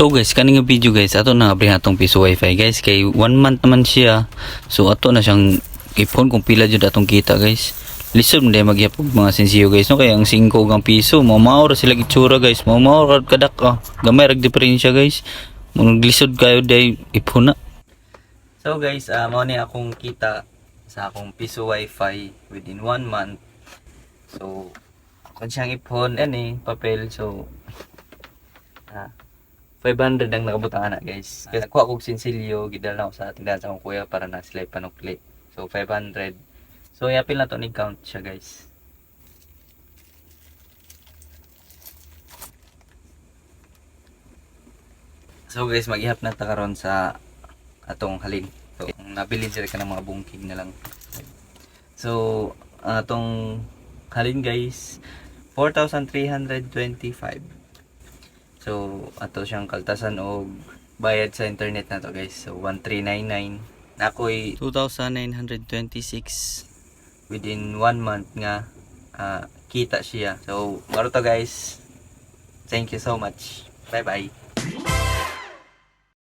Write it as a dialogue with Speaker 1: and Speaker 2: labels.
Speaker 1: So guys, kaning nga video guys, ato na abri atong piso wifi guys kay one month naman siya. So ato na siyang ipon kung pila jud atong kita guys. Lisod mo dahil magyapog mga sensiyo guys no kay ang 5 ang piso mo maura sila gitsura guys mo maura kadak ah. gamay rag diferensya guys mo lisod kayo dahil ipon na So guys, uh, mo ni akong kita sa akong piso wifi within one month. So kung siyang ipon ani papel so ah 500 ang nakabutangan na guys. Kasi kuha kong sinsilyo, gidala ko sa tindahan sa akong kuya para na sila panukli. So 500. So yapil na to ni count siya guys. So guys, mag-ihap na ta karon sa atong halin. So, kung nabilin sila ka ng mga bungking na lang. So, atong halin guys, 4,325. So, ato siyang kaltasan og bayad sa internet na to guys. So, 1399. Na ako'y 2,926 within one month nga ah, kita siya. So, maro to guys. Thank you so much. Bye-bye.